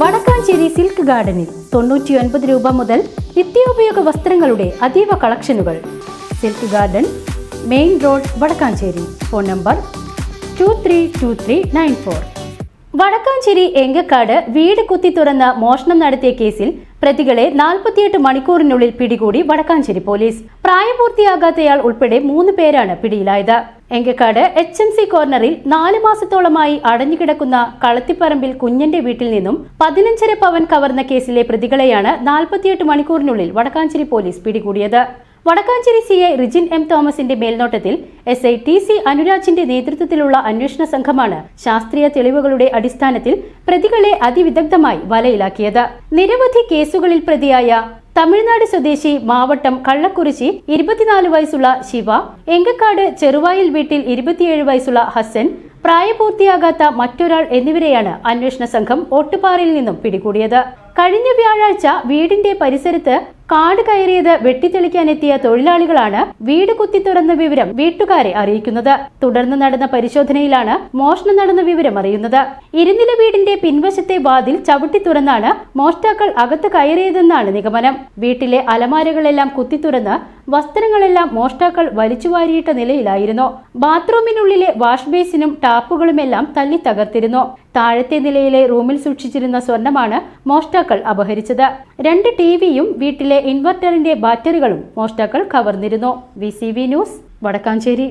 Vadakkanchery silk ഗാർഡനിൽ തൊണ്ണൂറ്റിയൊൻപത് രൂപ മുതൽ നിത്യോപയോഗ വസ്ത്രങ്ങളുടെ അതീവ കളക്ഷനുകൾ. Silk garden main road Vadakkanchery. Phone number two three two three nine four Vadakkanchery Engakkad വീട് കുത്തി തുറന്ന് മോഷണം നടത്തിയ കേസിൽ പ്രതികളെ നാൽപ്പത്തിയെട്ട് മണിക്കൂറിനുള്ളിൽ പിടികൂടി വടക്കാഞ്ചേരി പോലീസ്. പ്രായപൂർത്തിയാകാത്തയാൾ ഉൾപ്പെടെ മൂന്ന് പേരാണ് പിടിയിലായത്. എങ്കക്കാട് എച്ച് എം സി കോർണറിൽ നാല് മാസത്തോളമായി അടഞ്ഞുകിടക്കുന്ന കളത്തിപ്പറമ്പിൽ കുഞ്ഞന്റെ വീട്ടിൽ നിന്നും പതിനഞ്ചര പവൻ കവർന്ന കേസിലെ പ്രതികളെയാണ് നാൽപ്പത്തിയെട്ട് മണിക്കൂറിനുള്ളിൽ വടക്കാഞ്ചേരി പോലീസ് പിടികൂടിയത്. Vadakkanchery C I Rijin M തോമസിന്റെ മേൽനോട്ടത്തിൽ എസ് ഐ ടി സി അനുരാജിന്റെ നേതൃത്വത്തിലുള്ള അന്വേഷണ സംഘമാണ് ശാസ്ത്രീയ തെളിവുകളുടെ അടിസ്ഥാനത്തിൽ പ്രതികളെ അതിവിദഗ്ധമായി വലയിലാക്കിയത്. നിരവധി കേസുകളിൽ പ്രതിയായ തമിഴ്നാട് സ്വദേശി മാവട്ടം കള്ളക്കുറിശി ഇരുപത്തിനാല് വയസ്സുള്ള ശിവ എങ്കക്കാട് ചെറുവായിൽ വീട്ടിൽ ഇരുപത്തിയേഴ് വയസ്സുള്ള ഹസൻ പ്രായപൂർത്തിയാകാത്ത മറ്റൊരാൾ എന്നിവരെയാണ് അന്വേഷണ സംഘം ഓട്ടുപാറയിൽ നിന്നും പിടികൂടിയത്. കഴിഞ്ഞ വ്യാഴാഴ്ച വീടിന്റെ പരിസരത്ത് കാട് കയറിയത് വെട്ടിത്തെളിക്കാനെത്തിയ തൊഴിലാളികളാണ് വീട് കുത്തി തുറന്ന വിവരം വീട്ടുകാരെ അറിയിക്കുന്നത്. തുടർന്ന് നടന്ന പരിശോധനയിലാണ് മോഷണം നടന്ന വിവരം അറിയുന്നത്. ഇരുനില വീടിന്റെ പിൻവശത്തെ വാതിൽ ചവിട്ടി തുറന്നാണ് മോഷ്ടാക്കൾ അകത്ത് കയറിയതെന്നാണ് നിഗമനം. വീട്ടിലെ അലമാരകളെല്ലാം കുത്തി തുറന്ന് വസ്ത്രങ്ങളെല്ലാം മോഷ്ടാക്കൾ വലിച്ചുവാരിയിട്ട നിലയിലായിരുന്നു. ബാത്റൂമിനുള്ളിലെ വാഷ് ബേസിനും ടാപ്പുകളുമെല്ലാം തല്ലി തകർത്തിരുന്നു. താഴത്തെ നിലയിലെ റൂമിൽ സൂക്ഷിച്ചിരുന്ന സ്വർണമാണ് മോഷ്ടാക്കൾ അപഹരിച്ചത്. രണ്ട് ടിവിയും വീട്ടിലെ ഇൻവെർട്ടറിന്റെ ബാറ്ററികളും മോഷ്ടാക്കൾ കവർന്നിരുന്നു. V news Vadakkanchery.